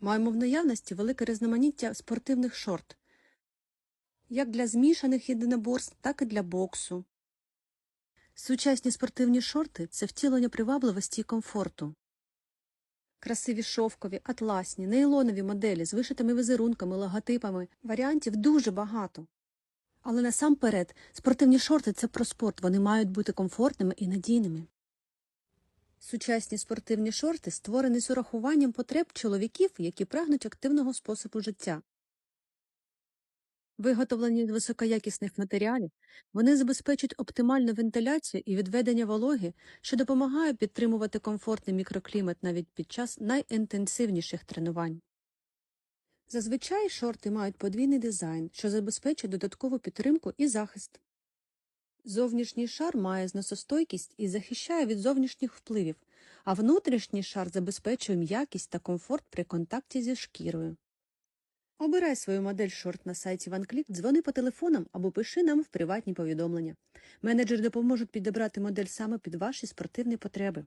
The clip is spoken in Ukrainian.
Маємо в наявності велике різноманіття спортивних шорт, як для змішаних єдиноборств, так і для боксу. Сучасні спортивні шорти це втілення привабливості і комфорту. Красиві шовкові, атласні, нейлонові моделі з вишитими візерунками, логотипами. Варіантів дуже багато. Але насамперед спортивні шорти це про спорт, вони мають бути комфортними і надійними. Сучасні спортивні шорти створені з урахуванням потреб чоловіків, які прагнуть активного способу життя. Виготовлені з високоякісних матеріалів, вони забезпечують оптимальну вентиляцію і відведення вологи, що допомагає підтримувати комфортний мікроклімат навіть під час найінтенсивніших тренувань. Зазвичай шорти мають подвійний дизайн, що забезпечує додаткову підтримку і захист. Зовнішній шар має зносостойкість і захищає від зовнішніх впливів, а внутрішній шар забезпечує м'якість та комфорт при контакті зі шкірою. Обирай свою модель шорт на сайті OneClick, дзвони по телефонам або пиши нам в приватні повідомлення. Менеджери допоможуть підібрати модель саме під ваші спортивні потреби.